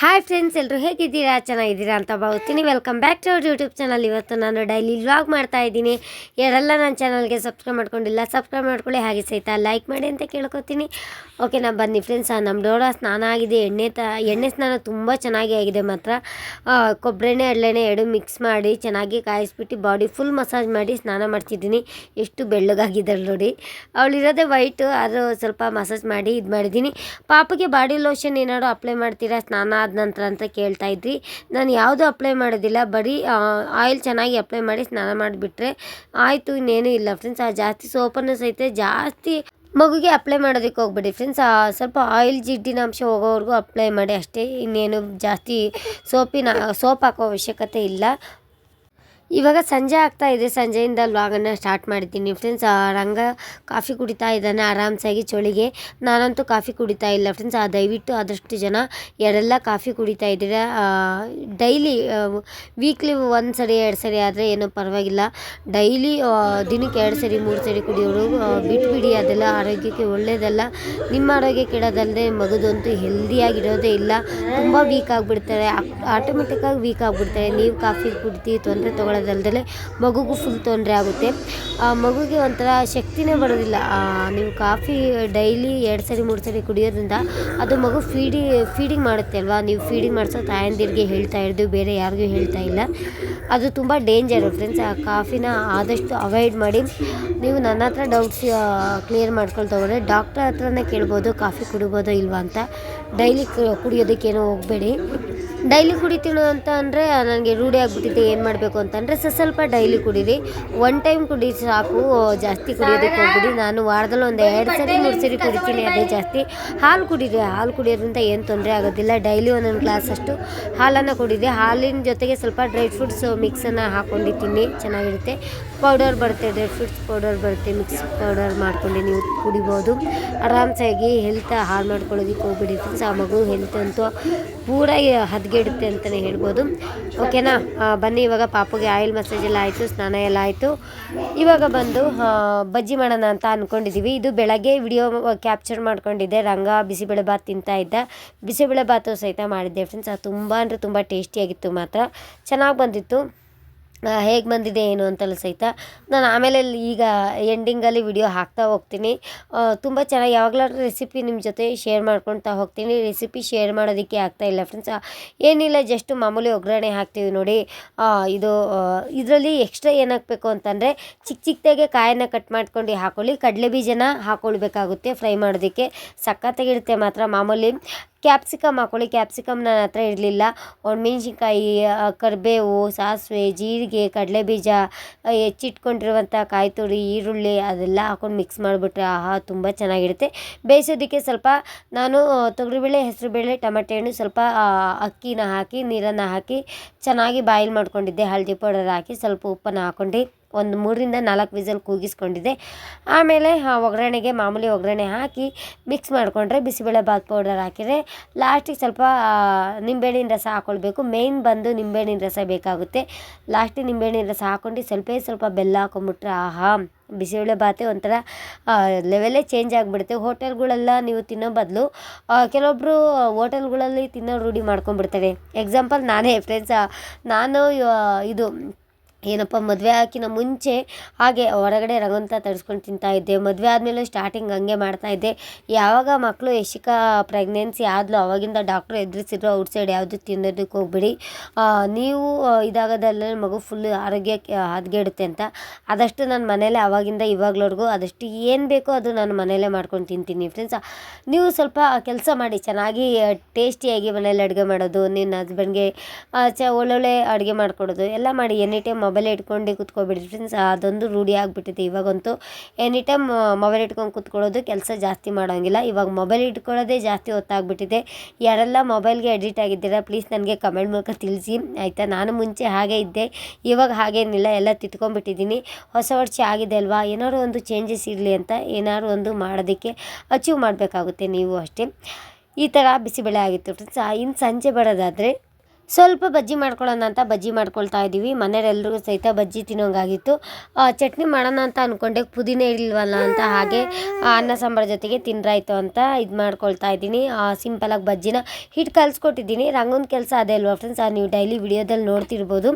Hi friends ಎಲ್ಲರೂ ಹೇಗಿದ್ದೀರಾ? ಚೆನ್ನಾಗಿದ್ದೀರಾ ಅಂತ ಭಾವಿಸ್ತೀನಿ. Welcome back to our YouTube channel ಇವತ್ತು ನಾನು ಡೈಲಿ ವ್ಲಾಗ್ ಮಾಡ್ತಾ ಇದ್ದೀನಿ. ಯಾರೆಲ್ಲ ನನ್ನ ಚಾನಲ್ಗೆ ಸಬ್ಸ್ಕ್ರೈಬ್ ಮಾಡ್ಕೊಂಡಿಲ್ಲ ಸಬ್ಸ್ಕ್ರೈಬ್ ಮಾಡ್ಕೊಳ್ಳಿ. ಹಾಗೆ ಸಹಿತ ಲೈಕ್ ಮಾಡಿ ಅಂತ ಕೇಳ್ಕೊತೀನಿ. ಓಕೆ ನಾ ಬನ್ನಿ ಫ್ರೆಂಡ್ಸ್ ನಮ್ಮ ಡೋಡ ಸ್ನಾನ ಆಗಿದೆ. ಎಣ್ಣೆ ತ, ಎಣ್ಣೆ ಸ್ನಾನ ತುಂಬ ಚೆನ್ನಾಗಿ ಆಗಿದೆ ಮಾತ್ರ. ಕೊಬ್ಬರಿ ಎಣ್ಣೆ ಎಳ್ಳೆಣ್ಣೆ ಎರಡು ಮಿಕ್ಸ್ ಮಾಡಿ ಚೆನ್ನಾಗಿ ಕಾಯಿಸ್ಬಿಟ್ಟು ಬಾಡಿ ಫುಲ್ ಮಸಾಜ್ ಮಾಡಿ ಸ್ನಾನ ಮಾಡ್ತಿದ್ದೀನಿ. ಎಷ್ಟು ಬೆಳ್ಳಗಾಗಿದ್ದಾಳೆ ನೋಡಿ. ಅವಳಿರೋದೇ ವೈಟು ಅದು ಸ್ವಲ್ಪ ಮಸಾಜ್ ಮಾಡಿ ಇದು ಮಾಡಿದ್ದೀನಿ ಪಾಪಗೆ ಬಾಡಿ ಲೋಷನ್ ಏನಾದ್ರು ಅಪ್ಲೈ ಮಾಡ್ತೀರಾ? ಸ್ನಾನ ಆದ ನಂತರ ಅಂತ ಕೇಳ್ತಾ ಇದ್ರಿ. ನಾನು ಯಾವುದೂ ಅಪ್ಲೈ ಮಾಡೋದಿಲ್ಲ, ಬರೀ ಆಯಿಲ್ ಚೆನ್ನಾಗಿ ಅಪ್ಲೈ ಮಾಡಿ ಸ್ನಾನ ಮಾಡಿಬಿಟ್ರೆ ಆಯಿತು, ಇನ್ನೇನು ಇಲ್ಲ ಫ್ರೆಂಡ್ಸ್ ಆ, ಜಾಸ್ತಿ ಸೋಪನ್ನು ಸಹಿತ ಜಾಸ್ತಿ ಮಗುಗೆ ಅಪ್ಲೈ ಮಾಡೋದಕ್ಕೆ ಹೋಗ್ಬೇಡಿ ಫ್ರೆಂಡ್ಸ್ ಸ್ವಲ್ಪ ಆಯಿಲ್ ಜಿಡ್ಡಿನ ಅಂಶ ಹೋಗೋವರೆಗೂ ಅಪ್ಲೈ ಮಾಡಿ ಅಷ್ಟೇ. ಇನ್ನೇನು ಜಾಸ್ತಿ ಸೋಪಿನ, ಸೋಪ್ ಹಾಕೋ ಅವಶ್ಯಕತೆ ಇಲ್ಲ. ಇವಾಗ ಸಂಜೆ ಆಗ್ತಾ ಇದೆ. ಸಂಜೆಯಿಂದ ವ್ಲಾಗನ್ನು ಸ್ಟಾರ್ಟ್ ಮಾಡಿದ್ದೀನಿ. ಫ್ರೆಂಡ್ಸ್ ರಂಗ ಕಾಫಿ ಕುಡಿತಾ ಇದ್ದಾನೆ. ಆರಾಮ್ಸಾಗಿ ಚಳಿಗೆ. ನಾನಂತೂ ಕಾಫಿ ಕುಡಿತಾ ಇಲ್ಲ. ಫ್ರೆಂಡ್ಸ್ ಆ ದಯವಿಟ್ಟು ಆದಷ್ಟು ಜನ ಎರಡೆಲ್ಲ ಕಾಫಿ ಕುಡಿತಾ ಇದ್ದೀರಾ? ಡೈಲಿ ವೀಕ್ಲಿ ಒಂದು ಸರಿ ಎರಡು ಸರಿ ಆದರೆ ಏನೂ ಪರವಾಗಿಲ್ಲ. ಡೈಲಿ ದಿನಕ್ಕೆ ಎರಡು ಸರಿ ಮೂರು ಸರಿ ಕುಡಿಯೋರು ಬಿಟ್ಬಿಡಿ. ಅದೆಲ್ಲ ಆರೋಗ್ಯಕ್ಕೆ ಒಳ್ಳೆಯದಲ್ಲ ನಿಮ್ಮ ಆರೋಗ್ಯ ಕೆಡೋದಲ್ಲದೆ ಮಗದಂತೂ ಹೆಲ್ದಿಯಾಗಿರೋದೇ ಇಲ್ಲ. ತುಂಬ ವೀಕ್ ಆಗಿಬಿಡ್ತಾರೆ. ಆಟೋಮೆಟಿಕ್ಕಾಗಿ ವೀಕ್ ಆಗಿಬಿಡ್ತಾರೆ. ನೀವು ಕಾಫಿ ಕುಡಿತೀವಿ, ತೊಂದರೆ ತೊಗೊಳೋದಲ್ದಲೆ ಮಗುಗೂ ಫುಲ್ ತೊಂದರೆ ಆಗುತ್ತೆ. ಆ ಮಗುಗೆ ಒಂಥರ ಶಕ್ತಿನೇ ಬರೋದಿಲ್ಲ. ನೀವು ಕಾಫಿ ಡೈಲಿ ಎರಡು ಸರಿ, ಮೂರು ಸರಿ ಕುಡಿಯೋದ್ರಿಂದ ಅದು ಮಗು ಫೀಡಿ ಫೀಡಿಂಗ್ ಮಾಡುತ್ತೆ ಅಲ್ವಾ? ನೀವು ಫೀಡಿಂಗ್ ಮಾಡಿಸೋ ತಾಯಂದಿರಿಗೆ ಹೇಳ್ತಾ ಇರೋದು, ಬೇರೆ ಯಾರಿಗೂ ಹೇಳ್ತಾ ಇಲ್ಲ. ಅದು ತುಂಬ ಡೇಂಜರು ಫ್ರೆಂಡ್ಸ್ ಆ ಕಾಫಿನ ಆದಷ್ಟು ಅವಾಯ್ಡ್ ಮಾಡಿ ನೀವು ನನ್ನ ಹತ್ರ ಡೌಟ್ಸ್ ಕ್ಲಿಯರ್ ಮಾಡ್ಕೊಳ್ತಾ ಹೋದರೆ ಡಾಕ್ಟರ್ ಹತ್ರನೇ ಕೇಳ್ಬೋದು, ಕಾಫಿ ಕುಡಿಬೋದೋ ಇಲ್ವಾ ಅಂತ. ಡೈಲಿ ಕುಡಿಯೋದಕ್ಕೇನು ಹೋಗಬೇಡಿ. ಡೈಲಿ ಕುಡಿತೀನಿ ಅಂತ ಅಂದರೆ ನನಗೆ ರೂಢಿ ಆಗಿಬಿಟ್ಟಿದೆ, ಏನು ಮಾಡಬೇಕು ಅಂತಂದರೆ ಸ್ವಲ್ಪ ಡೈಲಿ ಕುಡೀರಿ. ಒನ್ ಟೈಮ್ ಕುಡಿ ಸಾಕು, ಜಾಸ್ತಿ ಕುಡಿಯೋದಕ್ಕೆ ಹೋಗ್ಬಿಡಿ. ನಾನು ವಾರದಲ್ಲಿ ಒಂದು ಎರಡು ಸರಿ, ಮೂರು ಸರಿ ಕುಡಿತೀನಿ, ಅದೇ ಜಾಸ್ತಿ. ಹಾಲು ಕುಡೀರಿ, ಹಾಲು ಕುಡಿಯೋದ್ರಿಂದ ಏನು ತೊಂದರೆ ಆಗೋದಿಲ್ಲ. ಡೈಲಿ ಒಂದೊಂದು ಗ್ಲಾಸ್ ಅಷ್ಟು ಹಾಲನ್ನು ಕುಡೀರಿ. ಹಾಲಿನ ಜೊತೆಗೆ ಸ್ವಲ್ಪ ಡ್ರೈ ಫ್ರೂಟ್ಸ್ ಮಿಕ್ಸನ್ನು ಹಾಕ್ಕೊಂಡು ತಿನ್ನಿ ಚೆನ್ನಾಗಿರುತ್ತೆ. ಪೌಡರ್ ಬರುತ್ತೆ ಡ್ರೈ ಫ್ರೂಟ್ಸ್ ಪೌಡರ್ ಬರುತ್ತೆ, ಮಿಕ್ಸ್ ಪೌಡರ್ ಮಾಡ್ಕೊಂಡು ನೀವು ಕುಡಿಬೋದು. ಆರಾಮ್ಸಾಗಿ ಹೆಲ್ತ್ ಹಾಳು ಮಾಡ್ಕೊಳ್ಳೋದಕ್ಕೆ ಹೋಗ್ಬಿಡಿ ಫ್ರೆಂಡ್ಸ್ ಆ ಮಗು ಹೆಲ್ತ್ ಅಂತೂ ಪೂರ ಹದಗೆಡುತ್ತೆ ಅಂತಲೇ ಹೇಳ್ಬೋದು. ಓಕೆನಾ ಬನ್ನಿ, ಇವಾಗ ಪಾಪಗೆ ಆಯಿಲ್ ಮಸಾಜ್ ಎಲ್ಲ ಆಯಿತು, ಸ್ನಾನ ಎಲ್ಲ ಆಯಿತು. ಇವಾಗ ಬಂದು ಬಜ್ಜಿ ಮಾಡೋಣ ಅಂತ ಅಂದ್ಕೊಂಡಿದ್ದೀವಿ ಇದು ಬೆಳಗ್ಗೆ ವಿಡಿಯೋ ಕ್ಯಾಪ್ಚರ್ ಮಾಡ್ಕೊಂಡಿದ್ದೆ. ರಂಗ ಬಿಸಿಬೇಳೆ ಬಾತ್ ತಿಂತಾ ಇದ್ದ. ಬಿಸಿಬೇಳೆ ಭಾತು ಸಹಿತ ಮಾಡಿದ್ದೆ ಫ್ರೆಂಡ್ಸ್ ಅದು ತುಂಬ ಅಂದರೆ ತುಂಬ ಟೇಸ್ಟಿಯಾಗಿತ್ತು ಮಾತ್ರ. ಚೆನ್ನಾಗಿ ಬಂದಿತ್ತು. ಹೇಗೆ ಬಂದಿದೆ ಏನು ಅಂತಲ್ಲ ಸಹಿತ ನಾನು ಆಮೇಲೆ ಅಲ್ಲಿ ಈಗ ಎಂಡಿಂಗಲ್ಲಿ ವಿಡಿಯೋ ಹಾಕ್ತಾ ಹೋಗ್ತೀನಿ. ತುಂಬ ಚೆನ್ನಾಗಿ ಯಾವಾಗಲಾದ್ರೂ ರೆಸಿಪಿ ನಿಮ್ಮ ಜೊತೆ ಶೇರ್ ಮಾಡ್ಕೊಳ್ತಾ ಹೋಗ್ತೀನಿ. ರೆಸಿಪಿ ಶೇರ್ ಮಾಡೋದಕ್ಕೆ ಆಗ್ತಾ ಇಲ್ಲ ಫ್ರೆಂಡ್ಸ್ ಏನಿಲ್ಲ ಜಸ್ಟ್ ಮಾಮೂಲಿ ಒಗ್ಗರಣೆ ಹಾಕ್ತೀವಿ ನೋಡಿ. ಇದು ಇದರಲ್ಲಿ ಎಕ್ಸ್ಟ್ರಾ ಏನು ಹಾಕಬೇಕು ಅಂತಂದರೆ ಚಿಕ್ಕ ಚಿಕ್ಕದಾಗೆ ಕಾಯನ್ನು ಕಟ್ ಮಾಡ್ಕೊಂಡು ಹಾಕೊಳ್ಳಿ. ಕಡಲೆ ಬೀಜನ ಹಾಕ್ಕೊಳ್ಬೇಕಾಗುತ್ತೆ ಫ್ರೈ ಮಾಡೋದಕ್ಕೆ. ಸಖತ್ತಾಗಿರುತ್ತೆ ಮಾತ್ರ ಮಾಮೂಲಿ. ಕ್ಯಾಪ್ಸಿಕಮ್ ಹಾಕ್ಕೊಳ್ಳಿ. ಕ್ಯಾಪ್ಸಿಕಮ್ ನನ್ನ ಹತ್ರ ಇರಲಿಲ್ಲ. ಒಣಮೆಣ್ಸಿನ್ಕಾಯಿ ಕರಿಬೇವು, ಸಾಸಿವೆ, ಜೀರಿಗೆ, ಕಡಲೆಬೀಜ ಬೀಜ ಹೆಚ್ಚಿಟ್ಕೊಂಡಿರುವಂಥ ಕಾಯಿ ತುರಿ, ಈರುಳ್ಳಿ ಅದೆಲ್ಲ ಹಾಕೊಂಡು ಮಿಕ್ಸ್ ಮಾಡಿಬಿಟ್ರೆ ಆಹಾ, ತುಂಬ ಚೆನ್ನಾಗಿರುತ್ತೆ. ಬೇಯಿಸೋದಕ್ಕೆ ಸ್ವಲ್ಪ ನಾನು ತೊಗರಿಬೇಳೆ ಹೆಸರು ಹೆಸರುಬೇಳೆ ಟಮಾಟೆ ಹಣ್ಣು ಸ್ವಲ್ಪ ಅಕ್ಕಿನ ಹಾಕಿ, ನೀರನ್ನು ಹಾಕಿ ಚೆನ್ನಾಗಿ ಬಾಯ್ಲ್ ಮಾಡ್ಕೊಂಡಿದ್ದೆ. ಹಳದಿ ಪೌಡರ್ ಹಾಕಿ ಸ್ವಲ್ಪ ಉಪ್ಪನ್ನು ಹಾಕ್ಕೊಂಡು. ಒಂದು ಮೂರರಿಂದ ನಾಲ್ಕು ವಿಸಲ್ ಕೂಗಿಸ್ಕೊಂಡಿದ್ದೆ ಆಮೇಲೆ, ಆ, ಒಗ್ಗರಣೆಗೆ ಮಾಮೂಲಿ ಒಗ್ಗರಣೆ ಹಾಕಿ ಮಿಕ್ಸ್ ಮಾಡಿಕೊಂಡ್ರೆ ಬಿಸಿಬೇಳೆ ಬಾತ್ ಪೌಡರ್ ಹಾಕಿದರೆ ಲಾಸ್ಟಿಗೆ ಸ್ವಲ್ಪ ನಿಂಬೆಹಣ್ಣಿನ ರಸ ಹಾಕ್ಕೊಳ್ಬೇಕು ಮೇಯ್ನ್ ಬಂದು ನಿಂಬೆಹಣ್ಣಿನ ರಸ ಬೇಕಾಗುತ್ತೆ. ಲಾಸ್ಟಿಗೆ ನಿಂಬೆಹಣ್ಣಿನ ರಸ ಹಾಕ್ಕೊಂಡು ಸ್ವಲ್ಪ ಸ್ವಲ್ಪ ಬೆಲ್ಲ ಹಾಕೊಂಬಿಟ್ರೆ ಆಹಾ, ಬಿಸಿಬೇಳೆ ಬಾತೆ ಒಂಥರ ಲೆವೆಲೇ ಚೇಂಜ್ ಆಗಿಬಿಡುತ್ತೆ. ಹೋಟೆಲ್ಗಳೆಲ್ಲ ನೀವು ತಿನ್ನೋ ಬದಲು ಕೆಲವೊಬ್ಬರು ಹೋಟೆಲ್ಗಳಲ್ಲಿ ತಿನ್ನೋ ರೂಢಿ ಮಾಡ್ಕೊಂಡ್ಬಿಡ್ತಾರೆ. ಎಕ್ಸಾಂಪಲ್ ನಾನೇ ಫ್ರೆಂಡ್ಸ್ ನಾನು ಇದು ಏನಪ್ಪ, ಮದುವೆ ಹಾಕಿನ ಮುಂಚೆ ಹಾಗೆ ಹೊರಗಡೆ ರಗಂತ ತರಿಸ್ಕೊಂಡು ತಿಂತಾ ಇದ್ದೆ. ಮದುವೆ ಆದಮೇಲೆ ಸ್ಟಾರ್ಟಿಂಗ್ ಹಂಗೆ ಮಾಡ್ತಾ ಇದ್ದೆ. ಯಾವಾಗ ಮಕ್ಕಳು ಯಶಿಕ ಪ್ರೆಗ್ನೆನ್ಸಿ ಆದಲು, ಅವಾಗಿಂದ ಡಾಕ್ಟ್ರು ಎದುರಿಸಿದ್ರು ಔಟ್ಸೈಡ್ ಯಾವುದು ತಿನ್ನೋದಕ್ಕೆ ಹೋಗ್ಬಿಡಿ. ನೀವು ಇದಾಗೋದಲ್ಲ ಮಗು ಫುಲ್ ಆರೋಗ್ಯ ಹದಗೆಡುತ್ತೆ ಅಂತ. ಆದಷ್ಟು ನಾನು ಮನೇಲೆ ಅವಾಗಿಂದ ಇವಾಗ್ಲವರೆಗೂ ಆದಷ್ಟು ಏನು ಬೇಕೋ ಅದು ನಾನು ಮನೇಲೇ ಮಾಡ್ಕೊಂಡು ತಿಂತೀನಿ ಫ್ರೆಂಡ್ಸ್ ನೀವು ಸ್ವಲ್ಪ ಕೆಲಸ ಮಾಡಿ, ಚೆನ್ನಾಗಿ ಟೇಸ್ಟಿಯಾಗಿ ಮನೇಲಿ ಅಡುಗೆ ಮಾಡೋದು, ನಿನ್ನ ಹಸ್ಬೆಂಡ್ಗೆ ಚ, ಒಳ್ಳೊಳ್ಳೆ ಅಡುಗೆ ಮಾಡಿಕೊಡೋದು, ಎಲ್ಲ ಮಾಡಿ ಎನಿ ಟೈಮ್ ಮೊಬೈಲ್ ಇಟ್ಕೊಂಡು ಕೂತ್ಕೊಬಿಡಿ ಫ್ರೆಂಡ್ಸ್ ಅದೊಂದು ರೂಢಿ ಆಗಿಬಿಟ್ಟಿದೆ ಇವಾಗಂತೂ ಎನಿ ಟೈಮ್ ಮೊಬೈಲ್ ಇಟ್ಕೊಂಡು ಕೂತ್ಕೊಳ್ಳೋದು ಕೆಲಸ ಜಾಸ್ತಿ ಮಾಡೋಂಗಿಲ್ಲ. ಇವಾಗ ಮೊಬೈಲ್ ಇಟ್ಕೊಳ್ಳೋದೇ ಜಾಸ್ತಿ ಹೊತ್ತಾಗ್ಬಿಟ್ಟಿದೆ. ಯಾರೆಲ್ಲ ಮೊಬೈಲ್ಗೆ ಎಡಿಟ್ ಆಗಿದ್ದೀರಾ ಪ್ಲೀಸ್ ನನಗೆ ಕಮೆಂಟ್ ಮೂಲಕ ತಿಳಿಸಿ. ಆಯಿತಾ? ನಾನು ಮುಂಚೆ ಹಾಗೆ ಇದ್ದೆ. ಇವಾಗ ಹಾಗೇನಿಲ್ಲ. ಎಲ್ಲ ತಿತ್ಕೊಂಡ್ಬಿಟ್ಟಿದ್ದೀನಿ. ಹೊಸ ವರ್ಷ ಆಗಿದೆ ಅಲ್ವಾ? ಏನಾದ್ರು ಒಂದು ಚೇಂಜಸ್ ಇರಲಿ ಅಂತ ಏನಾದ್ರು ಒಂದು ಮಾಡೋದಕ್ಕೆ ಅಚೀವ್ ಮಾಡಬೇಕಾಗುತ್ತೆ ನೀವು ಅಷ್ಟೇ. ಈ ಥರ ಬಿಸಿಬೇಳೆ ಆಗಿತ್ತು. ಫ್ರೆಂಡ್ಸ್ ಇನ್ನು ಸಂಜೆ ಬರೋದಾದರೆ ಸ್ವಲ್ಪ ಬಜ್ಜಿ ಮಾಡ್ಕೊಳ್ಳೋಣ ಅಂತ ಬಜ್ಜಿ ಮಾಡ್ಕೊಳ್ತಾ ಇದ್ದೀವಿ. ಮನೆಯವರೆಲ್ಲರಿಗೂ ಸಹಿತ ಬಜ್ಜಿ ತಿನ್ನೋಂಗಾಗಿತ್ತು. ಚಟ್ನಿ ಮಾಡೋಣ ಅಂತ ಅಂದ್ಕೊಂಡೆ ಪುದೀನ ಇಲ್ವಲ್ಲ ಅಂತ. ಹಾಗೆ ಅನ್ನ ಸಾಂಬಾರು ಜೊತೆಗೆ ತಿಂದ್ರಾಯ್ತು ಅಂತ ಇದು ಮಾಡ್ಕೊಳ್ತಾ ಇದ್ದೀನಿ. ಸಿಂಪಲಾಗಿ ಬಜ್ಜಿನ ಹಿಟ್ಟು ಕಲಿಸ್ಕೊಟ್ಟಿದ್ದೀನಿ. ರಂಗನ ಕೆಲಸ ಅದೇ ಅಲ್ವಾ ಫ್ರೆಂಡ್ಸ್ ನೀವು ಡೈಲಿ ವಿಡಿಯೋದಲ್ಲಿ ನೋಡ್ತಿರ್ಬೋದು.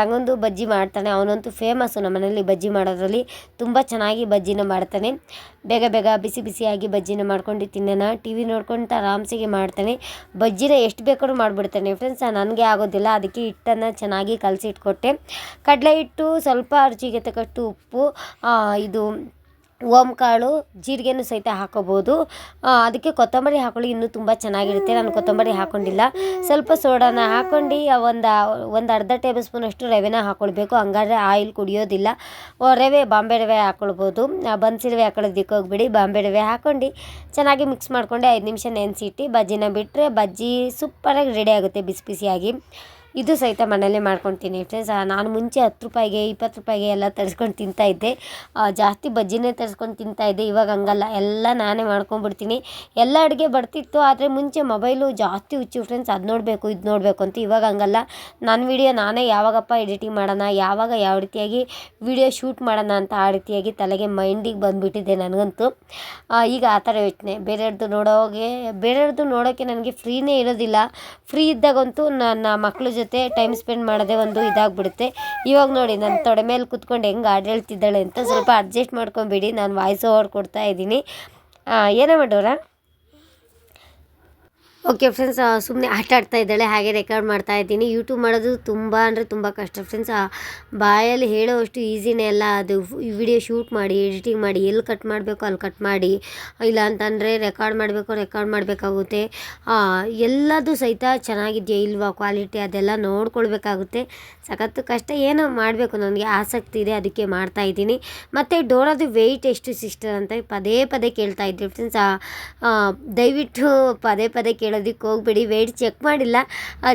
ರಂಗಂದು ಬಜ್ಜಿ ಮಾಡ್ತಾನೆ. ಅವನಂತೂ ಫೇಮಸ್ಸು ನಮ್ಮ ಮನೇಲಿ ಬಜ್ಜಿ ಮಾಡೋದ್ರಲ್ಲಿ. ತುಂಬ ಚೆನ್ನಾಗಿ ಬಜ್ಜಿನ ಮಾಡ್ತಾನೆ. ಬೇಗ ಬೇಗ ಬಿಸಿ ಬಿಸಿಯಾಗಿ ಬಜ್ಜಿನ ಮಾಡ್ಕೊಂಡು ತಿನ್ನೋಣ. ಟಿ ವಿ ನೋಡ್ಕೊಂತ ಆರಾಮ್ಸಿಗೆ ಮಾಡ್ತಾನೆ. ಬಜ್ಜಿನ ಎಷ್ಟು ಬೇಕಾದ್ರೂ ಮಾಡಿಬಿಡ್ತಾನೆ ಫ್ರೆಂಡ್ಸ್ ನನಗೆ ಆಗೋದಿಲ್ಲ. ಅದಕ್ಕೆ ಹಿಟ್ಟನ್ನು ಚೆನ್ನಾಗಿ ಕಲಸಿಟ್ಕೊಟ್ಟೆ. ಕಡಲೆ ಹಿಟ್ಟು ಸ್ವಲ್ಪ ಅರ್ಜಿಗೆ ತಕ್ಕಷ್ಟು ಉಪ್ಪು ಆ, ಇದು ಓಂಕಾಳು ಜೀರಿಗೆನೂ ಸಹಿತ ಹಾಕೋಬೋದು. ಅದಕ್ಕೆ ಕೊತ್ತಂಬರಿ ಹಾಕೊಳ್ಳಿ, ಇನ್ನೂ ತುಂಬ ಚೆನ್ನಾಗಿರುತ್ತೆ. ನಾನು ಕೊತ್ತಂಬರಿ ಹಾಕ್ಕೊಂಡಿಲ್ಲ ಸ್ವಲ್ಪ ಸೋಡಾನ ಹಾಕ್ಕೊಂಡು ಒಂದು ಒಂದು ಅರ್ಧ ಟೇಬಲ್ ಸ್ಪೂನಷ್ಟು ರವೆನ ಹಾಕ್ಕೊಳ್ಬೇಕು ಹಂಗಾದ್ರೆ ಆಯಿಲ್ ಕುಡಿಯೋದಿಲ್ಲ. ರವೆ, ಬಾಂಬೆ ರವೆ ಹಾಕ್ಕೊಳ್ಬೋದು ಬನ್ಸಿ ರವೆ ಹಾಕೊಳ್ಳೋದಕ್ಕೆ ಬಾಂಬೆ ರವೆ ಹಾಕ್ಕೊಂಡು ಚೆನ್ನಾಗಿ ಮಿಕ್ಸ್ ಮಾಡ್ಕೊಂಡು ಐದು ನಿಮಿಷ ನೆನೆಸಿಟ್ಟು, ಬಜ್ಜಿನ ಬಿಟ್ಟರೆ ಬಜ್ಜಿ ಸೂಪರಾಗಿ ರೆಡಿ ಆಗುತ್ತೆ ಬಿಸಿ ಬಿಸಿಯಾಗಿ. ಇದು ಸಹಿತ ಮನೆಯಲ್ಲೇ ಮಾಡ್ಕೊಳ್ತೀನಿ ಫ್ರೆಂಡ್ಸ್ ನಾನು ಮುಂಚೆ ಹತ್ತು ರೂಪಾಯಿಗೆ, ಇಪ್ಪತ್ತು ರೂಪಾಯಿಗೆ ಎಲ್ಲ ತರಿಸ್ಕೊಂಡು ತಿಂತಾಯಿದ್ದೆ ಇದ್ದೆ. ಜಾಸ್ತಿ ಬಜ್ಜಿನೇ ತರಿಸ್ಕೊಂಡು ತಿಂತಾಯಿದ್ದೆ ಇವಾಗ ಹಂಗಲ್ಲ. ಎಲ್ಲ ನಾನೇ ಮಾಡ್ಕೊಂಡ್ಬಿಡ್ತೀನಿ. ಎಲ್ಲ ಅಡುಗೆ ಬರ್ತಿತ್ತು, ಆದರೆ ಮುಂಚೆ ಮೊಬೈಲು ಜಾಸ್ತಿ ಹುಚ್ಚು ಫ್ರೆಂಡ್ಸ್ ಅದು ನೋಡಬೇಕು, ಇದು ನೋಡಬೇಕು ಅಂತ ಇವಾಗ ಹಂಗಲ್ಲ. ನನ್ನ ವಿಡಿಯೋ ನಾನೇ ಯಾವಾಗಪ್ಪ ಎಡಿಟಿಂಗ್ ಮಾಡೋಣ, ಯಾವಾಗ ಯಾವ ರೀತಿಯಾಗಿ ವಿಡಿಯೋ ಶೂಟ್ ಮಾಡೋಣ ಅಂತ ಆ ರೀತಿಯಾಗಿ ತಲೆಗೆ ಮೈಂಡಿಗೆ ಬಂದುಬಿಟ್ಟಿದೆ ನನಗಂತೂ. ಈಗ ಆ ಥರ ಯೋಚನೆ. ಬೇರೆಯವ್ರದ್ದು ನೋಡೋಗೆ ಬೇರೆಯವ್ರದ್ದು ನೋಡೋಕ್ಕೆ ನನಗೆ ಫ್ರೀನೇ ಇರೋದಿಲ್ಲ. ಫ್ರೀ ಇದ್ದಾಗಂತೂ ನನ್ನ ಮಕ್ಕಳು ಟೈಮ್ ಸ್ಪೆಂಡ್ ಮಾಡೋದೇ ಒಂದು ಇದಾಗ್ಬಿಡುತ್ತೆ. ಇವಾಗ ನೋಡಿ ನನ್ನ ತೊಡೆ ಮೇಲೆ ಕುತ್ಕೊಂಡು ಹೆಂಗೆ ಹಾಡು ಹೇಳ್ತಿದ್ದಾಳೆ ಅಂತ ಸ್ವಲ್ಪ ಅಡ್ಜಸ್ಟ್ ಮಾಡ್ಕೊಂಬಿಡಿ. ನಾನು ವಾಯ್ಸ್ ಓವರ್ ಕೊಡ್ತಾ ಇದ್ದೀನಿ. ಏನೇ ಮಾಡೋರ ಓಕೆ ಫ್ರೆಂಡ್ಸ್ ಸುಮ್ಮನೆ ಆಟ ಆಡ್ತಾ ಇದ್ದಾಳೆ, ಹಾಗೆ ರೆಕಾರ್ಡ್ ಮಾಡ್ತಾ ಇದ್ದೀನಿ. ಯೂಟ್ಯೂಬ್ ಮಾಡೋದು ತುಂಬ ಅಂದರೆ ತುಂಬ ಕಷ್ಟ. ಫ್ರೆಂಡ್ಸ್ ಬಾಯಲ್ಲಿ ಹೇಳೋವಷ್ಟು ಈಸಿನೇ ಅಲ್ಲ. ಅದು ವಿಡಿಯೋ ಶೂಟ್ ಮಾಡಿ ಎಡಿಟಿಂಗ್ ಮಾಡಿ, ಎಲ್ಲಿ ಕಟ್ ಮಾಡಬೇಕು ಅಲ್ಲಿ ಕಟ್ ಮಾಡಿ. ಇಲ್ಲ ಅಂತಂದರೆ ರೆಕಾರ್ಡ್ ಮಾಡಬೇಕು ರೆಕಾರ್ಡ್ ಮಾಡಬೇಕಾಗುತ್ತೆ. ಎಲ್ಲದೂ ಸಹಿತ ಚೆನ್ನಾಗಿದೆಯಾ ಇಲ್ವಾ? ಕ್ವಾಲಿಟಿ ಅದೆಲ್ಲ ನೋಡ್ಕೊಳ್ಬೇಕಾಗುತ್ತೆ. ಸಖತ್ತು ಕಷ್ಟ ಏನೋ ಮಾಡಬೇಕು. ನನಗೆ ಆಸಕ್ತಿ ಇದೆ, ಅದಕ್ಕೆ ಮಾಡ್ತಾ ಇದ್ದೀನಿ. ಮತ್ತು ಡೋರಾದು ವೆಯ್ಟ್ ಎಷ್ಟು ಸಿಸ್ಟರ್ ಅಂತ ಪದೇ ಪದೇ ಕೇಳ್ತಾ ಇದ್ದೆ. ಫ್ರೆಂಡ್ಸ್ ದಯವಿಟ್ಟು ಪದೇ ಪದೇ ಕೇಳೋದಕ್ಕೆ ಹೋಗ್ಬೇಡಿ ವೆಯ್ಟ್ ಚೆಕ್ ಮಾಡಿಲ್ಲ.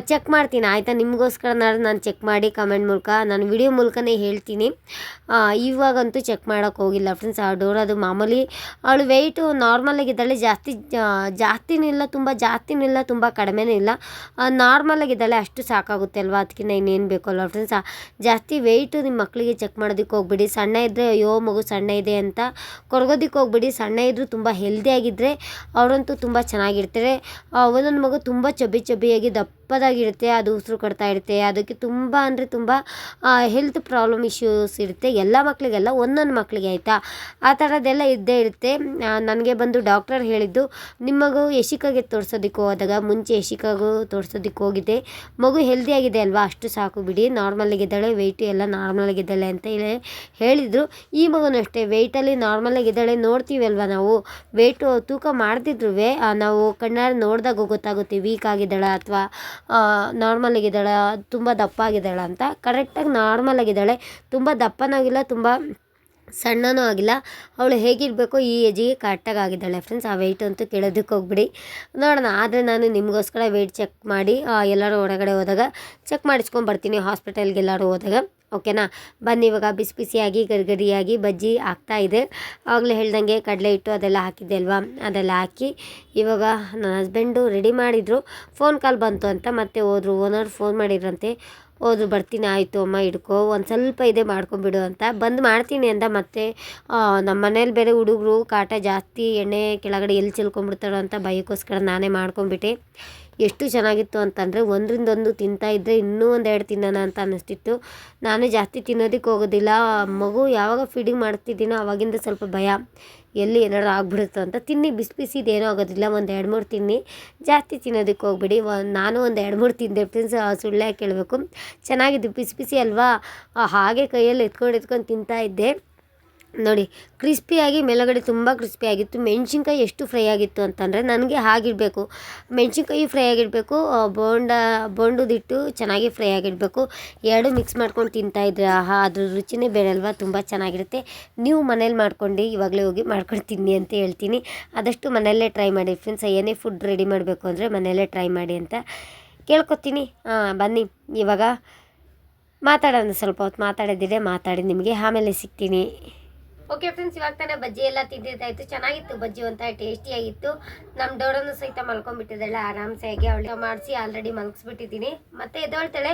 ಚೆಕ್ ಮಾಡ್ತೀನಿ, ಆಯಿತಾ? ನಿಮಗೋಸ್ಕರ ನಾನು ಚೆಕ್ ಮಾಡಿ ಕಮೆಂಟ್ ಮೂಲಕ ನಾನು ವಿಡಿಯೋ ಮೂಲಕನೇ ಹೇಳ್ತೀನಿ. ಇವಾಗಂತೂ ಚೆಕ್ ಮಾಡೋಕ್ಕೆ ಹೋಗಿಲ್ಲ ಫ್ರೆಂಡ್ಸ್ ಆ ಅದು ಮಾಮೂಲಿ ಅವಳು ವೆಯ್ಟು ನಾರ್ಮಲಾಗಿದ್ದಾಳೆ ಜಾಸ್ತಿ ಜಾಸ್ತಿನೂ ಇಲ್ಲ ತುಂಬ ಜಾಸ್ತಿನೂ ಇಲ್ಲ ತುಂಬ ಕಡಿಮೆನೂ ಇಲ್ಲ. ನಾರ್ಮಲಾಗಿದ್ದಾಳೆ ಅಷ್ಟು ಸಾಕಾಗುತ್ತೆ ಅಲ್ವಾ? ಅದಕ್ಕಿಂತ ಇನ್ನೇನು ಬೇಕು ಅಲ್ವಾ ಫ್ರೆಂಡ್ಸ್ ಜಾಸ್ತಿ ವೆಯ್ಟು ನಿಮ್ಮ ಮಕ್ಕಳಿಗೆ ಚೆಕ್ ಮಾಡೋದಕ್ಕೆ ಹೋಗ್ಬಿಡಿ. ಸಣ್ಣ ಇದ್ದರೆ ಅಯ್ಯೋ ಮಗು ಸಣ್ಣ ಇದೆ ಅಂತ ಕೊರಗೋದಕ್ಕೆ ಹೋಗ್ಬಿಡಿ. ಸಣ್ಣ ಇದ್ದರೂ ತುಂಬ ಹೆಲ್ದಿಯಾಗಿದ್ದರೆ ಅವರಂತೂ ತುಂಬ ಚೆನ್ನಾಗಿರ್ತಾರೆ. ಆ, ಮಗ ತುಂಬಾ ಚಬ್ಬಿ ಚಬ್ಬಿಯಾಗಿ ದಪ್ಪದಾಗಿರುತ್ತೆ, ಅದು ಉಸಿರು ಕಟ್ತಾ ಇರುತ್ತೆ, ಅದಕ್ಕೆ ತುಂಬ ಅಂದರೆ ತುಂಬ ಹೆಲ್ತ್ ಪ್ರಾಬ್ಲಮ್ ಇಶ್ಯೂಸ್ ಇರುತ್ತೆ. ಎಲ್ಲ ಮಕ್ಕಳಿಗೆಲ್ಲ ಒಂದೊಂದು ಮಕ್ಕಳಿಗೆ ಆಯಿತಾ? ಆ ಥರದ್ದೆಲ್ಲ ಇದ್ದೇ ಇರುತ್ತೆ. ನನಗೆ ಬಂದು ಡಾಕ್ಟರ್ ಹೇಳಿದ್ದು ನಿಮ್ಮ ಮಗು ಯಶಿಕಾಗೆ ತೋರಿಸೋದಕ್ಕೆ ಹೋದಾಗ, ಮುಂಚೆ ಯಶಿಕಾಗೂ ತೋರಿಸೋದಕ್ಕೆ ಹೋಗಿದ್ದೆ. ಮಗು ಹೆಲ್ದಿಯಾಗಿದೆ ಅಲ್ವಾ? ಅಷ್ಟು ಸಾಕು ಬಿಡಿ. ನಾರ್ಮಲಾಗಿದ್ದಾಳೆ ವೆಯ್ಟು ಎಲ್ಲ ನಾರ್ಮಲಾಗಿದ್ದಾಳೆ ಅಂತ ಹೇಳಿ, ಹೇಳಿದರು. ಈ ಮಗುನೂ ಅಷ್ಟೇ ವೆಯ್ಟಲ್ಲಿ ನಾರ್ಮಲಾಗಿದ್ದಾಳೆ ನೋಡ್ತೀವಿ ಅಲ್ವಾ ನಾವು? ವೆಯ್ಟು ತೂಕ ಮಾಡ್ತಿದ್ರು ನಾವು ಕಣ್ಣಾರೆ ನೋಡಿದಾಗ ಗೊತ್ತಾಗುತ್ತೆ ವೀಕ್ ಆಗಿದ್ದಾಳ ಅಥವಾ ನಾರ್ಮಲ್ ಆಗಿದ್ದಾಳೆ, ತುಂಬ ದಪ್ಪ ಆಗಿದ್ದಾಳ ಅಂತ ಕರೆಕ್ಟಾಗಿ ನಾರ್ಮಲ್ ಆಗಿದ್ದಾಳೆ. ತುಂಬ ದಪ್ಪನೂ ಆಗಿಲ್ಲ, ತುಂಬ ಸಣ್ಣನೂ ಆಗಿಲ್ಲ. ಅವಳು ಹೇಗಿರಬೇಕು ಈ ಏಜಿಗೆ ಕರೆಕ್ಟಾಗಿ ಆಗಿದ್ದಾಳೆ ಫ್ರೆಂಡ್ಸ್ ಆ ವೆಯ್ಟ್ ಅಂತೂ ಕೇಳೋದಕ್ಕೆ ಹೋಗ್ಬಿಡಿ. ನೋಡೋಣ, ಆದರೆ ನಾನು ನಿಮಗೋಸ್ಕರ ವೆಯ್ಟ್ ಚೆಕ್ ಮಾಡಿ ಎಲ್ಲರೂ ಹೊರಗಡೆ ಹೋದಾಗ ಚೆಕ್ ಮಾಡಿಸ್ಕೊಂಡು ಬರ್ತೀನಿ ಹಾಸ್ಪಿಟಲ್ಗೆ ಎಲ್ಲರೂ ಹೋದಾಗ. ಓಕೆನಾ? ಬನ್ನಿ, ಇವಾಗ ಬಿಸಿ ಬಿಸಿಯಾಗಿ, ಗರಿಗರಿಯಾಗಿ ಬಜ್ಜಿ ಆಗ್ತಾ ಇದೆ. ಆಗಲೇ ಹೇಳ್ದಂಗೆ ಕಡಲೆ ಹಿಟ್ಟು ಅದೆಲ್ಲ ಹಾಕಿದ್ದೆ ಅಲ್ವಾ? ಅದೆಲ್ಲ ಹಾಕಿ ಇವಾಗ ನನ್ನ ಹಸ್ಬೆಂಡು ರೆಡಿ ಮಾಡಿದರು. ಫೋನ್ ಕಾಲ್ ಬಂತು ಅಂತ ಮತ್ತೆ ಹೋದರು. ಓನರ್ ಫೋನ್ ಮಾಡಿದ್ರಂತೆ. ಹೋದ್ರು, ಬರ್ತೀನಿ, ಆಯಿತು, ಅಮ್ಮ, ಹಿಡ್ಕೊ. ಒಂದು ಸ್ವಲ್ಪ ಇದೆ ಮಾಡ್ಕೊಂಬಿಡು ಅಂತ. ಬಂದು ಮಾಡ್ತೀನಿ ಅಂದ ಮತ್ತೆ ನಮ್ಮ ಮನೇಲಿ ಬೇರೆ ಹುಡುಗರು ಕಾಟ ಜಾಸ್ತಿ ಎಣ್ಣೆ ಕೆಳಗಡೆ ಎಲ್ಲಿ ಚೆಲ್ಕೊಂಡ್ಬಿಡ್ತಾರೋ ಅಂತ ಭಯಕ್ಕೋಸ್ಕರ ನಾನೇ ಮಾಡ್ಕೊಂಬಿಟ್ಟೆ ಎಷ್ಟು ಚೆನ್ನಾಗಿತ್ತು ಅಂತಂದರೆ ಒಂದರಿಂದೊಂದು ತಿಂತಾ ಇದ್ದರೆ ಇನ್ನೂ ಒಂದೆರಡು ತಿನ್ನೋಣ ಅಂತ ಅನ್ನಿಸ್ತಿತ್ತು. ನಾನು ಜಾಸ್ತಿ ತಿನ್ನೋದಕ್ಕೆ ಹೋಗೋದಿಲ್ಲ. ಮಗು ಯಾವಾಗ ಫೀಡಿಂಗ್ ಮಾಡ್ತಿದ್ದೀನೋ ಅವಾಗಿಂದ ಸ್ವಲ್ಪ ಭಯ. ಎಲ್ಲಿ ಏನಾದ್ರು ಆಗ್ಬಿಡುತ್ತೋ ಅಂತ ತಿನ್ನಿ. ಬಿಸಿ ಬಿಸಿದು ಏನೂ ಆಗೋದಿಲ್ಲ. ಒಂದು ಎರಡು ಮೂರು ತಿನ್ನಿ. ಜಾಸ್ತಿ ತಿನ್ನೋದಕ್ಕೆ ಹೋಗ್ಬಿಡಿ. ಒಂದು ನಾನು ಒಂದು ಎರಡು ಮೂರು ತಿಂದೆ ಫ್ರೆಂಡ್ಸ್ ಸುಳ್ಳೆ ಕೇಳಬೇಕು. ಚೆನ್ನಾಗಿದ್ದು ಬಿಸಿ ಬಿಸಿ ಅಲ್ವಾ? ಹಾಗೆ ಕೈಯಲ್ಲಿ ಎತ್ಕೊಂಡು ಎತ್ಕೊಂಡು ತಿಂತಾ ಇದ್ದೆ. ನೋಡಿ, ಕ್ರಿಸ್ಪಿಯಾಗಿ, ಮೇಲುಗಡೆ ತುಂಬ ಕ್ರಿಸ್ಪಿಯಾಗಿತ್ತು. ಮೆಣಸಿನ್ಕಾಯಿ ಎಷ್ಟು ಫ್ರೈ ಆಗಿತ್ತು ಅಂತಂದರೆ ನನಗೆ ಹಾಗಿರಬೇಕು. ಮೆಣಸಿನ್ಕಾಯಿ ಫ್ರೈ ಆಗಿರಬೇಕು ಬೋಂಡ, ಬೋಂಡದಿಟ್ಟು ಚೆನ್ನಾಗಿ ಫ್ರೈ ಆಗಿರಬೇಕು. ಎರಡು ಮಿಕ್ಸ್ ಮಾಡ್ಕೊಂಡು ತಿಂತಾಯಿದ್ರೆ ಆಹಾ, ಅದ್ರ ರುಚಿನೇ ಬೇರೆ ಅಲ್ವಾ ತುಂಬ ಚೆನ್ನಾಗಿರುತ್ತೆ. ನೀವು ಮನೇಲಿ ಮಾಡ್ಕೊಂಡು ಇವಾಗಲೇ ಹೋಗಿ ಮಾಡ್ಕೊಂಡು ತಿನ್ನಿ ಅಂತ ಹೇಳ್ತೀನಿ. ಆದಷ್ಟು ಮನೆಯಲ್ಲೇ ಟ್ರೈ ಮಾಡಿ ಫ್ರೆಂಡ್ಸ್ ಏನೇ ಫುಡ್ ರೆಡಿ ಮಾಡಬೇಕು ಅಂದರೆ ಮನೆಯಲ್ಲೇ ಟ್ರೈ ಮಾಡಿ ಅಂತ ಕೇಳ್ಕೊತೀನಿ. ಹಾಂ ಬನ್ನಿ, ಇವಾಗ ಮಾತಾಡೋಣ ಸ್ವಲ್ಪ ಹೊತ್ತು. ಮಾತಾಡೋದಿದೆ ಮಾತಾಡಿ ನಿಮಗೆ. ಆಮೇಲೆ ಸಿಗ್ತೀನಿ. ಓಕೆ ಫ್ರೆಂಡ್ಸ್ ಇವಾಗ ತಾನೇ ಬಜ್ಜಿ ಎಲ್ಲ ತಿಂದಿದ್ದಾಯಿತು ಚೆನ್ನಾಗಿತ್ತು ಬಜ್ಜಿ, ಒಂಥರ ಟೇಸ್ಟಿಯಾಗಿತ್ತು ನಮ್ಮ ಡೋರನ್ನು ಸಹಿತ ಮಲ್ಕೊಂಡ್ಬಿಟ್ಟಿದ್ದಾಳೆ ಆರಾಮ್ಸೆ ಆಗಿ ಅವಳಿಗೆ ಮಾಡಿಸಿ ಆಲ್ರೆಡಿ ಮಲಗಿಸ್ಬಿಟ್ಟಿದ್ದೀನಿ. ಮತ್ತೆ ಎದ್ದೇಳ್ತಾಳೆ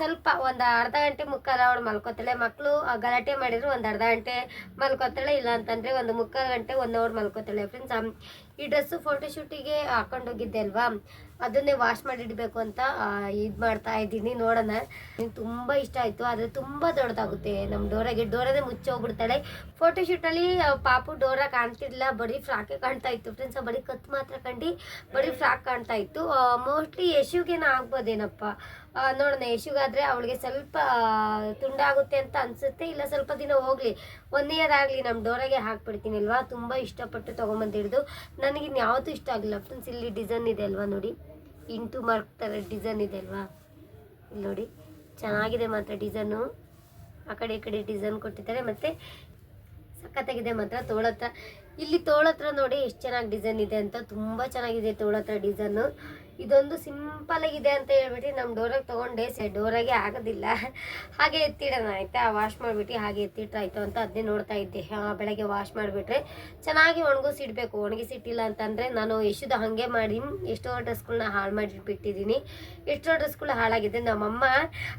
ಸ್ವಲ್ಪ ಒಂದು ಅರ್ಧ ಗಂಟೆ ಮುಕ್ಕಾಲು ಅವಳು ಮಲ್ಕೋತಾಳೆ. ಮಕ್ಕಳು ಗಲಾಟೆ ಮಾಡಿದ್ರು ಒಂದು ಅರ್ಧ ಗಂಟೆ ಮಲ್ಕೋತಾಳೆ. ಇಲ್ಲ ಅಂತಂದರೆ ಒಂದು ಮುಕ್ಕಾಲು ಗಂಟೆ ಒಂದು ಅವರ್ ಮಲ್ಕೋತಾಳೆ. ಫ್ರೆಂಡ್ಸ್ ಈ ಡ್ರೆಸ್ಸು ಫೋಟೋಶೂಟಿಗೆ ಹಾಕೊಂಡೋಗಿದ್ದೆ ಅಲ್ವಾ? ಅದನ್ನೇ ವಾಶ್ ಮಾಡಿಡಬೇಕು ಅಂತ ಇದು ಮಾಡ್ತಾ ಇದ್ದೀನಿ, ನೋಡೋಣ. ನಂಗೆ ತುಂಬ ಇಷ್ಟ ಆಯಿತು, ಆದರೆ ತುಂಬ ದೊಡ್ಡದಾಗುತ್ತೆ. ನಮ್ಮ ಡೋರಾಗೆ, ಡೋರನೇ ಮುಚ್ಚೋಗ್ಬಿಡ್ತಾಳೆ. ಫೋಟೋಶೂಟಲ್ಲಿ ಪಾಪು ಡೋರ ಕಾಣ್ತಿರ್ಲಿಲ್ಲ ಬರೀ ಫ್ರಾಕೆ ಕಾಣ್ತಾ ಇತ್ತು. ಫ್ರೆಂಡ್ಸ್ ಬರೀ ಕತ್ತು ಮಾತ್ರ ಕಂಡು ಬರೀ ಫ್ರಾಕ್ ಕಾಣ್ತಾ ಇತ್ತು. ಮೋಸ್ಟ್ಲಿ ಯಶುಗೇನ ಆಗ್ಬೋದೇನಪ್ಪ? ನೋಡೋಣ, ಯಶುಗಾದರೆ ಅವಳಿಗೆ ಸ್ವಲ್ಪ ತುಂಡಾಗುತ್ತೆ ಅಂತ ಅನ್ಸುತ್ತೆ, ಇಲ್ಲ ಸ್ವಲ್ಪ ದಿನ ಹೋಗಲಿ. ಒನ್ ಇಯರ್ ಆಗಲಿ ನಮ್ಮ ಡೋರಾಗೆ ಹಾಕ್ಬಿಡ್ತೀನಿ ಅಲ್ವಾ? ತುಂಬ ಇಷ್ಟಪಟ್ಟು ತೊಗೊಂಬಂದು ಹಿಡಿದು. ನನಗೆ ಇನ್ಯಾವುದೂ ಇಷ್ಟ ಆಗಿಲ್ಲ. ಫ್ರೆಂಡ್ಸ್ ಇಲ್ಲಿ ಡಿಸೈನ್ ಇದೆ ಅಲ್ವಾ ನೋಡಿ? ಇಂಟು ಮಾರ್ಕ್ ಥರ ಡಿಸೈನ್ ಇದೆ ಅಲ್ವಾ? ಇಲ್ಲಿ ನೋಡಿ. ಚೆನ್ನಾಗಿದೆ ಮಾತ್ರ ಡಿಸೈನು. ಆ ಕಡೆ, ಈ ಕಡೆ ಡಿಸೈನ್ ಕೊಟ್ಟಿದ್ದಾರೆ. ಮತ್ತು ಸಖತ್ತಾಗಿದೆ ಮಾತ್ರ ತೋಳತ್ರ ಇಲ್ಲಿ ತೋಳತ್ರ ನೋಡಿ ಎಷ್ಟು ಚೆನ್ನಾಗಿ ಡಿಸೈನ್ ಇದೆ ಅಂತ. ತುಂಬ ಚೆನ್ನಾಗಿದೆ ತೋಳತ್ರ ಡಿಸೈನು. ಇದೊಂದು ಸಿಂಪಲ್ ಆಗಿದೆ ಅಂತ ಹೇಳ್ಬಿಟ್ಟು ನಮ್ಮ ಡೋರಾಗ ತೊಗೊಂಡೆ, ಸೆ ಡೋರಾಗೆ ಆಗೋದಿಲ್ಲ. ಹಾಗೆ ಎತ್ತಿಡೋಣ ಆಯಿತಾ? ವಾಶ್ ಮಾಡಿಬಿಟ್ಟು ಹಾಗೆ ಎತ್ತಿಟ್ರಾಯ್ತು ಅಂತ ಅದನ್ನೇ ನೋಡ್ತಾ ಇದ್ದೆ. ಬೆಳಗ್ಗೆ ವಾಶ್ ಮಾಡಿಬಿಟ್ರೆ ಚೆನ್ನಾಗಿ ಒಣಗಿಸಿಡ್ಬೇಕು ಒಣಗಿಸಿಟ್ಟಿಲ್ಲ ಅಂತಂದರೆ ನಾನು ಎಷ್ಟುದು ಹಾಗೆ ಮಾಡಿ, ಎಷ್ಟೋ ಡ್ರೆಸ್ಗಳನ್ನ ಹಾಳು ಮಾಡಿಟ್ಬಿಟ್ಟಿದ್ದೀನಿ ಎಷ್ಟೋ ಡ್ರೆಸ್ಗಳು ಹಾಳಾಗಿದೆ. ನಮ್ಮಮ್ಮ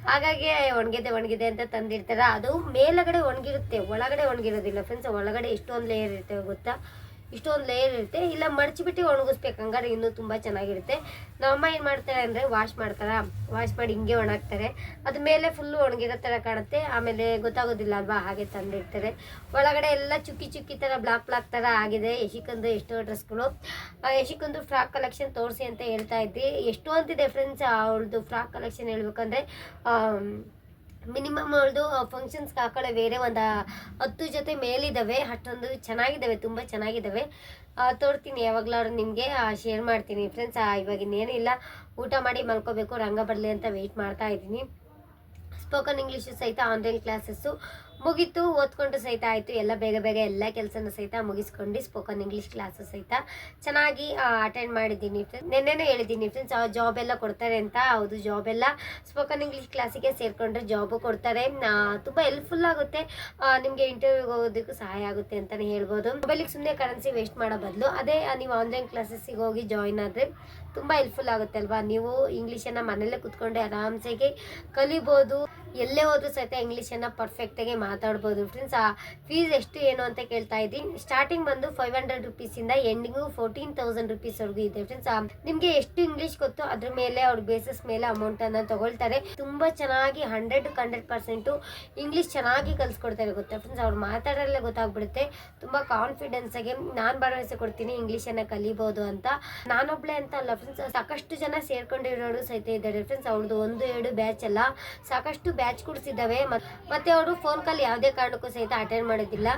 ಹಾಗಾಗಿ ಒಣಗಿದೆ ಒಣಗಿದೆ ಅಂತ ತಂದಿರ್ತಾರೆ. ಅದು ಮೇಲಗಡೆ ಒಣಗಿರುತ್ತೆ. ಒಳಗಡೆ ಒಣಗಿರೋದಿಲ್ಲ. ಫ್ರೆಂಡ್ಸ್ ಒಳಗಡೆ ಎಷ್ಟೊಂದು ಲೇಯರ್ ಇರ್ತವೆ ಗೊತ್ತಾ? ಇಷ್ಟೊಂದು ಲೇಯರ್ ಇರುತ್ತೆ. ಇಲ್ಲ, ಮಡಚಿಬಿಟ್ಟು ಒಣಗಿಸ್ಬೇಕು. ಹಂಗಾರೆ ಇನ್ನೂ ತುಂಬ ಚೆನ್ನಾಗಿರುತ್ತೆ. ನಮ್ಮಮ್ಮ ಏನು ಮಾಡ್ತಾರೆ ಅಂದರೆ ವಾಶ್ ಮಾಡ್ತಾರೆ? ವಾಶ್ ಮಾಡಿ ಹಿಂಗೆ ಒಣಗ್ತಾರೆ. ಅದು ಮೇಲೆ ಫುಲ್ಲು ಒಣಗಿರೋ ಥರ ಕಾಣುತ್ತೆ. ಆಮೇಲೆ ಗೊತ್ತಾಗೋದಿಲ್ಲ ಅಲ್ವಾ? ಹಾಗೆ ತಂದಿರ್ತಾರೆ ಒಳಗಡೆ ಎಲ್ಲ ಚುಕ್ಕಿ ಚುಕ್ಕಿ ಥರ ಬ್ಲಾಕ್ ಬ್ಲಾಕ್ ಥರ ಆಗಿದೆ. ಯಶಿಕಂದು ಎಷ್ಟೋ ಡ್ರೆಸ್ಗಳು ಯಶಿಕಂದು ಫ್ರಾಕ್ ಕಲೆಕ್ಷನ್ ತೋರಿಸಿ ಅಂತ ಹೇಳ್ತಾ ಇದ್ವಿ ಎಷ್ಟೋ ಅಂತಿದೆ ಫ್ರೆಂಡ್ಸ್ ಅವಳದು ಫ್ರಾಕ್ ಕಲೆಕ್ಷನ್ ಹೇಳ್ಬೇಕಂದ್ರೆ ಮಿನಿಮಮ್ ಅವಳದು ಫಂಕ್ಷನ್ಸ್ಗೆ ಹಾಕೊಳ್ಳೋ ಬೇರೆ ಒಂದು ಹತ್ತು ಜೊತೆ ಮೇಲಿದ್ದಾವೆ ಅಷ್ಟೊಂದು ಚೆನ್ನಾಗಿದ್ದಾವೆ ತುಂಬ ಚೆನ್ನಾಗಿದ್ದಾವೆ ತೋರ್ತೀನಿ ಯಾವಾಗಲಾದ್ರು ನಿಮಗೆ ಶೇರ್ ಮಾಡ್ತೀನಿ. ಫ್ರೆಂಡ್ಸ್ ಇವಾಗ ಇನ್ನೇನಿಲ್ಲ ಊಟ ಮಾಡಿ ಮಲ್ಕೋಬೇಕು, ರಂಗ ಬರಲಿ ಅಂತ ವೆಯ್ಟ್ ಮಾಡ್ತಾ ಇದ್ದೀನಿ. ಸ್ಪೋಕನ್ ಇಂಗ್ಲೀಷು ಸಹಿತ ಆನ್ಲೈನ್ ಕ್ಲಾಸಸ್ಸು ಮುಗೀತು, ಓದ್ಕೊಂಡು ಸಹಿತ ಆಯಿತು. ಎಲ್ಲ ಬೇಗ ಬೇಗ ಎಲ್ಲ ಕೆಲಸನ ಸಹಿತ ಮುಗಿಸ್ಕೊಂಡು ಸ್ಪೋಕನ್ ಇಂಗ್ಲೀಷ್ ಕ್ಲಾಸಸ್ ಸಹಿತ ಚೆನ್ನಾಗಿ ಅಟೆಂಡ್ ಮಾಡಿದ್ದೀನಿ ನಿನ್ನೆನೇ ಹೇಳಿದ್ದೀನಿ ಫ್ರೆಂಡ್ಸ್ ಜಾಬ್ ಎಲ್ಲ ಕೊಡ್ತಾರೆ ಅಂತ. ಹೌದು ಜಾಬ್ ಎಲ್ಲ ಸ್ಪೋಕನ್ ಇಂಗ್ಲೀಷ್ ಕ್ಲಾಸಿಗೆ ಸೇರಿಕೊಂಡ್ರೆ ಜಾಬು ಕೊಡ್ತಾರೆ. ತುಂಬ ಹೆಲ್ಪ್ಫುಲ್ ಆಗುತ್ತೆ. ನಿಮಗೆ ಇಂಟರ್ವ್ಯೂಗೆ ಹೋಗೋದಕ್ಕೂ ಸಹಾಯ ಆಗುತ್ತೆ ಅಂತಲೇ ಹೇಳ್ಬೋದು. ಮೊಬೈಲಿಗೆ ಸುಮ್ಮನೆ ಕರೆನ್ಸಿ ವೇಸ್ಟ್ ಮಾಡೋ ಬದಲು ಅದೇ ನೀವು ಆನ್ಲೈನ್ ಕ್ಲಾಸಸ್ಸಿಗೆ ಹೋಗಿ ಜಾಯ್ನ್ ಆದರೆ ತುಂಬ ಹೆಲ್ಪ್ಫುಲ್ ಆಗುತ್ತೆ ಅಲ್ವಾ? ನೀವು ಇಂಗ್ಲೀಷನ್ನು ಮನೆಯಲ್ಲೇ ಕುತ್ಕೊಂಡು ಆರಾಮ್ಸೆಗೆ ಕಲಿಬೋದು. ಎಲ್ಲೇ ಹೋದ್ರೂ ಸಹಿತ ಇಂಗ್ಲೀಷನ್ನು ಪರ್ಫೆಕ್ಟಾಗಿ ಮಾತಾಡ್ಬೋದು. ಫ್ರೆಂಡ್ಸ್ ಆ ಫೀಸ್ ಎಷ್ಟು, ಏನು ಅಂತ ಕೇಳ್ತಾ ಇದ್ದೀನಿ. ಸ್ಟಾರ್ಟಿಂಗ್ ಬಂದು ಫೈವ್ ಹಂಡ್ರೆಡ್ ರುಪೀಸಿಂದ ಎಂಡಿಂಗು ಫೋರ್ಟೀನ್ ತೌಸಂಡ್ ರುಪೀಸ್ವರೆಗೂ ಇದೆ. ಫ್ರೆಂಡ್ಸ್ ನಿಮಗೆ ಎಷ್ಟು ಇಂಗ್ಲೀಷ್ ಗೊತ್ತು ಅದ್ರ ಮೇಲೆ ಅವ್ರ ಬೇಸಿಸ್ ಮೇಲೆ ಅಮೌಂಟನ್ನು ತಗೊಳ್ತಾರೆ. ತುಂಬ ಚೆನ್ನಾಗಿ ಹಂಡ್ರೆಡ್ ಹಂಡ್ರೆಡ್ ಪರ್ಸೆಂಟು ಇಂಗ್ಲೀಷ್ ಚೆನ್ನಾಗಿ ಕಲಿಸ್ಕೊಡ್ತಾರೆ ಗೊತ್ತಾ? ಫ್ರೆಂಡ್ಸ್ ಅವ್ರು ಮಾತಾಡೋಲ್ಲೇ ಗೊತ್ತಾಗ್ಬಿಡುತ್ತೆ. ತುಂಬ ಕಾನ್ಫಿಡೆನ್ಸ್ ಆಗಿ ನಾನು ಭರವಸೆ ಕೊಡ್ತೀನಿ ಇಂಗ್ಲೀಷನ್ನು ಕಲಿಬೋದು ಅಂತ. ನಾನೊಬ್ಳೆ ಅಂತ ಅಲ್ಲ ಫ್ರೆಂಡ್ಸ್ ಸಾಕಷ್ಟು ಜನ ಸೇರ್ಕೊಂಡಿರೋರು ಸಹಿತ ಇದ್ದಾರೆ. ಫ್ರೆಂಡ್ಸ್ ಅವ್ರದ್ದು ಒಂದು, ಎರಡು ಬ್ಯಾಚ್ ಅಲ್ಲ. ಸಾಕಷ್ಟು ಬ್ಯಾಚ್ ಕೊಡಿಸಿದ್ದಾವೆ. ಮತ್ತೆ ಅವರು ಫೋನ್ ಕಾಲ್ ಯಾವುದೇ ಕಾರಣಕ್ಕೂ ಸಹಿತ ಅಟೆಂಡ್ ಮಾಡೋದಿಲ್ಲ.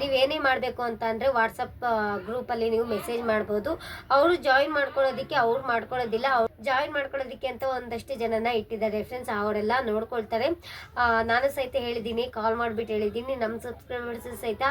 ನೀವು ನೀವೇನೇ ಮಾಡಬೇಕು ಅಂತ ಅಂದರೆ ವಾಟ್ಸಪ್ ಗ್ರೂಪಲ್ಲಿ ನೀವು ಮೆಸೇಜ್ ಮಾಡ್ಬೋದು. ಅವರು ಜಾಯಿನ್ ಮಾಡ್ಕೊಳ್ಳೋದಕ್ಕೆ ಅವ್ರು ಮಾಡ್ಕೊಳ್ಳೋದಿಲ್ಲ. ಅವ್ರು ಜಾಯಿನ್ ಮಾಡ್ಕೊಳ್ಳೋದಕ್ಕೆ ಅಂತ ಒಂದಷ್ಟು ಜನನ ಇಟ್ಟಿದ್ದಾರೆ. ಫ್ರೆಂಡ್ಸ್ ಅವರೆಲ್ಲ ನೋಡ್ಕೊಳ್ತಾರೆ. ನಾನು ಸಹಿತ ಹೇಳಿದ್ದೀನಿ ಕಾಲ್ ಮಾಡಿಬಿಟ್ಟು ಹೇಳಿದ್ದೀನಿ. ನಮ್ಮ ಸಬ್ಸ್ಕ್ರೈಬರ್ಸ್ ಸಹಿತ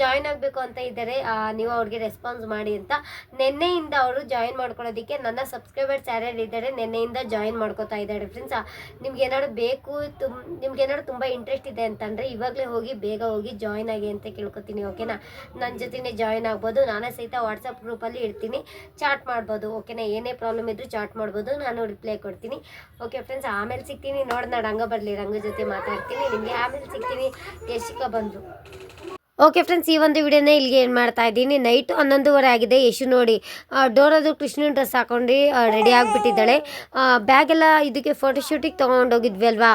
ಜಾಯಿನ್ ಆಗಬೇಕು ಅಂತ ಇದ್ದಾರೆ. ನೀವು ಅವ್ರಿಗೆ ರೆಸ್ಪಾನ್ಸ್ ಮಾಡಿ ಅಂತ. ನಿನ್ನೆಯಿಂದ ಅವರು ಜಾಯಿನ್ ಮಾಡ್ಕೊಳ್ಳೋದಕ್ಕೆ ನನ್ನ ಸಬ್ಸ್ಕ್ರೈಬರ್ಸ್ ಯಾರ್ಯಾರು ಇದ್ದಾರೆ, ನಿನ್ನೆಯಿಂದ ಜಾಯಿನ್ ಮಾಡ್ಕೋತಾ ಇದ್ದಾರೆ. ಫ್ರೆಂಡ್ಸ್ ನಿಮ್ಗೆ ಏನಾದ್ರು ಬೇಕು, ತುಮ್, ನಿಮ್ಗೆ ಏನಾದ್ರು ತುಂಬ ಇಂಟ್ರೆಸ್ಟ್ ಇದೆ ಅಂತಂದರೆ ಇವಾಗಲೇ ಹೋಗಿ ಬೇಗ ಹೋಗಿ ಜಾಯಿನ್ ಆಗಿ ಅಂತ ಕೇಳ್ಕೊತೀನಿ ಓಕೆನಾ ನನ್ನ ಜೊತೆನೇ ಜಾಯಿನ್ ಆಗ್ಬೋದು. ನಾನೇ ಸಹಿತ ವಾಟ್ಸಪ್ ಗ್ರೂಪಲ್ಲಿ ಇರ್ತೀನಿ ಚಾಟ್ ಮಾಡ್ಬೋದು ಓಕೆನಾ ಏನೇ ಪ್ರಾಬ್ಲಮ್ ಇದ್ದರೂ ಚಾಟ್ ಮಾಡ್ಬೋದು. ನಾನು ರಿಪ್ಲೈ ಕೊಡ್ತೀನಿ ಓಕೆ ಫ್ರೆಂಡ್ಸ್ ಆಮೇಲೆ ಸಿಗ್ತೀನಿ. ನೋಡೋಣ ರಂಗ ಬರಲಿ, ರಂಗ ಜೊತೆ ಮಾತಾಡ್ತೀನಿ. ನಿಮಗೆ ಆಮೇಲೆ ಸಿಗ್ತೀನಿ. ಯಶಿಕ ಬಂದರು ಓಕೆ ಫ್ರೆಂಡ್ಸ್ ಈ ಒಂದು ವಿಡಿಯೋನ ಇಲ್ಲಿಗೆ ಏನು ಮಾಡ್ತಾ ಇದ್ದೀನಿ. ನೈಟ್ ಹನ್ನೊಂದುವರೆ ಆಗಿದೆ. ಯಶು ನೋಡಿ ಡೋರದು ಕೃಷ್ಣನ ಡ್ರೆಸ್ ಹಾಕೊಂಡು ರೆಡಿ ಆಗಿಬಿಟ್ಟಿದ್ದಾಳೆ. ಬ್ಯಾಗ್ ಎಲ್ಲ ಇದಕ್ಕೆ ಫೋಟೋಶೂಟಿಗೆ ತೊಗೊಂಡೋಗಿದ್ವಿ ಅಲ್ವಾ?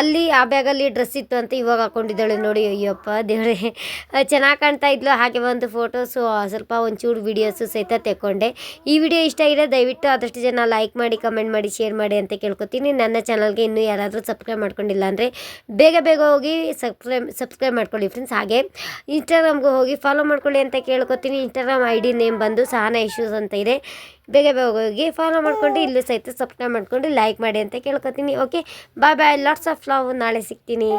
ಅಲ್ಲಿ ಆ ಬ್ಯಾಗಲ್ಲಿ ಡ್ರೆಸ್ ಇತ್ತು ಅಂತ ಇವಾಗ ಹಾಕೊಂಡಿದ್ದಾಳೆ ನೋಡಿ. ಅಯ್ಯಪ್ಪ ದೇವರೇ. ಚೆನ್ನಾಗಿ ಕಾಣ್ತಾ ಇದ್ಲು. ಹಾಗೆ ಒಂದು ಫೋಟೋಸು ಸ್ವಲ್ಪ ಒಂಚೂರು ವೀಡಿಯೋಸು ಸಹಿತ ತೆಕ್ಕೊಂಡೆ. ಈ ವಿಡಿಯೋ ಇಷ್ಟ ಆಗಿದೆ ದಯವಿಟ್ಟು ಆದಷ್ಟು ಜನ ಲೈಕ್ ಮಾಡಿ ಕಮೆಂಟ್ ಮಾಡಿ ಶೇರ್ ಮಾಡಿ ಅಂತ ಕೇಳ್ಕೊತೀನಿ. ನನ್ನ ಚಾನಲ್ಗೆ ಇನ್ನೂ ಯಾರಾದರೂ ಸಬ್ಸ್ಕ್ರೈಬ್ ಮಾಡ್ಕೊಂಡಿಲ್ಲ ಅಂದರೆ ಬೇಗ ಬೇಗ ಹೋಗಿ ಸಬ್ಸ್ಕ್ರೈಬ್ ಸಬ್ಸ್ಕ್ರೈಬ್ ಮಾಡ್ಕೊಳ್ಳಿ ಫ್ರೆಂಡ್ಸ್ ಹಾಗೆ ಇನ್ಸ್ಟಾಗ್ರಾಮ್ಗೆ ಹೋಗಿ ಫಾಲೋ ಮಾಡ್ಕೊಳ್ಳಿ ಅಂತ ಕೇಳ್ಕೊತೀನಿ. ಇನ್ಸ್ಟಾಗ್ರಾಮ್ ಐ ಡಿ ನೇಮ್ ಬಂದು ಸಹನಾ ಇಶ್ಯೂಸ್ ಅಂತ ಇದೆ. ಬೇಗ ಬೇಗ ಹೋಗಿ ಫಾಲೋ ಮಾಡ್ಕೊಂಡು ಇಲ್ಲೂ ಸಹಿತ ಸಬ್ಸ್ಕ್ರೈಬ್ ಮಾಡ್ಕೊಂಡು ಲೈಕ್ ಮಾಡಿ ಅಂತ ಕೇಳ್ಕೊತೀನಿ. Okay bye bye lots of love ನಾಳೆ ಸಿಗ್ತೀನಿ.